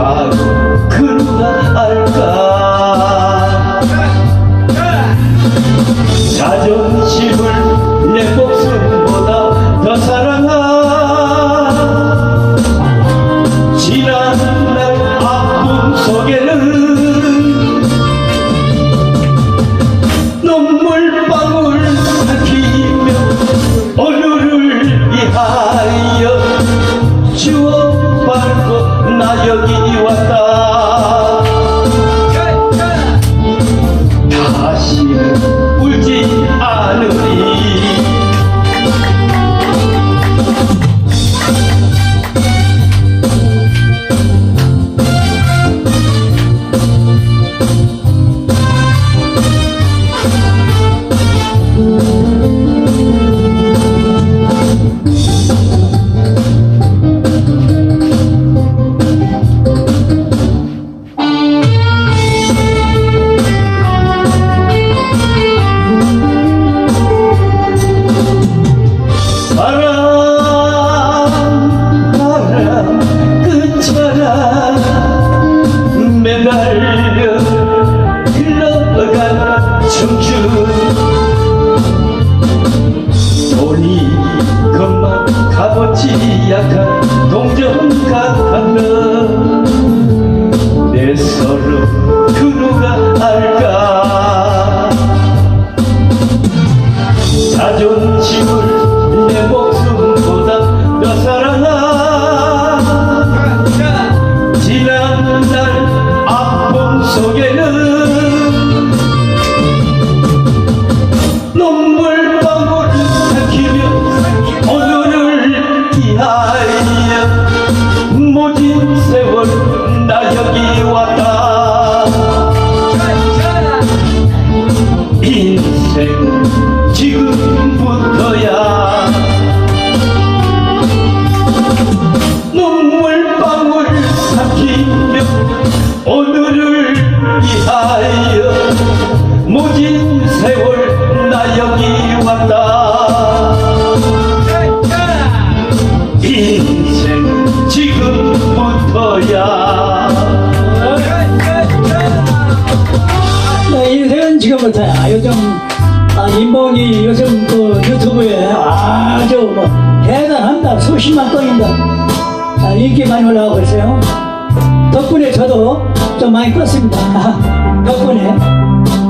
follow 안 잘, 아픔 속에는 세월 나 여기 왔다 인생 지금부터야 네, 인생은 지금부터야. 요즘 아, 인봉이 요즘 그 유튜브에 아주 뭐 대단합니다. 수십만 건입니다. 아, 인기 많이 올라가고 있어요. 덕분에 저도 좀 많이 컸습니다. 덕분에.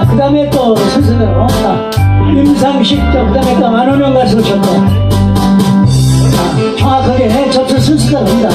자 그 다음에 또 순서대로. 자, 임상식. 자, 그 다음에 또 만원영 가수 오셨고. 자, 정확하게 접수 순서대로 합니다.